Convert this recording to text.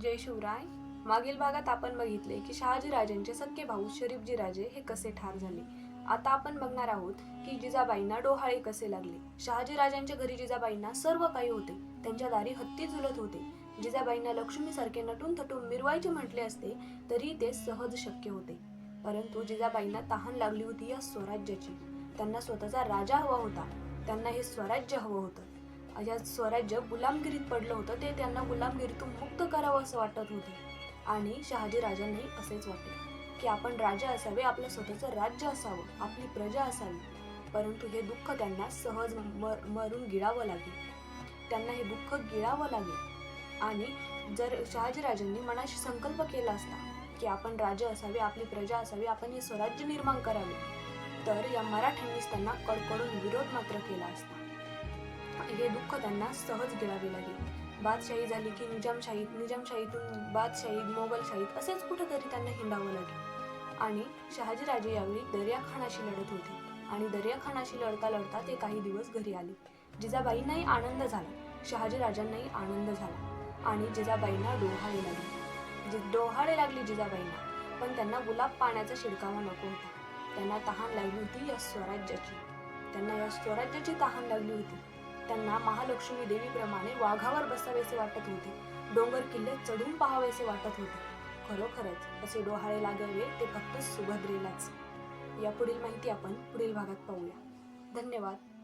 जय शिवराय मागील भागात आपण बघितले की शहाजी राजांचे सख्खे भाऊ शरीफजी राजे हे कसे ठार झाले? आता आपण बघणार आहोत की जिजाबाईंना डोहाळे कसे लागले? शहाजी राजांच्या घरी जिजाबाईंना सर्व काही होते. त्यांच्या दारी हत्ती झुलत होते. जिजाबाईंना लक्ष्मीसारखे नटून थटून मिरवायचे म्हटले असते तरी ते सहज शक्य होते. परंतु जिजाबाईंना तहान लागली होती या स्वराज्याची. त्यांना स्वतःचा राजा हवा होता. त्यांना हे स्वराज्य हवं होतं. या स्वराज्य गुलामगिरीत पडलं होतं ते त्यांना गुलामगिरीतून मुक्त करावं असं वाटत होते. आणि शहाजी राजांनाही असेच वाटले की आपण राजा असावे आपलं स्वतःचं राज्य असावं आपली प्रजा असावी. परंतु हे दुःख त्यांना सहज मर मरून गिळावं लागेल. त्यांना हे दुःख गिळावं लागेल. आणि जर शहाजीराजांनी मनाशी संकल्प केला असता की आपण राजा असावे आपली प्रजा असावी आपण हे स्वराज्य निर्माण करावे तर या मराठ्यांनीच त्यांना कडकडून विरोध मात्र केला असता. हे दुःख त्यांना सहज गिळावे लागेल. बादशाही झाली की निजामशाहीत निजामशाहीतून बादशाहीत मोगलशाहीत असेच कुठेतरी त्यांना हिंडावं लागेल. आणि शहाजीराजे यावेळी दर्याखानाशी लढत होते. आणि दर्याखानाशी लढता लढता ते काही दिवस घरी आले. जिजाबाईंनाही आनंद झाला. शहाजीराजांनाही आनंद झाला. आणि जिजाबाईंना डोहाळे लागले. जि डोहाळे लागली जिजाबाईंना. पण त्यांना गुलाब पाण्याचा शिडकावा नको होता. त्यांना तहान लागली होती या स्वराज्याची. त्यांना या स्वराज्याची तहान लागली होती. त्यांना महालक्ष्मी देवीप्रमाणे वाघावर बसावेसे वाटत होते. डोंगर किल्ले चढून पाहावेसे वाटत होते. खरोखरच असे डोहाळे लागावे ते फक्त सुभद्रेलाच. या पुढील माहिती आपण पुढील भागात पाहूया. धन्यवाद.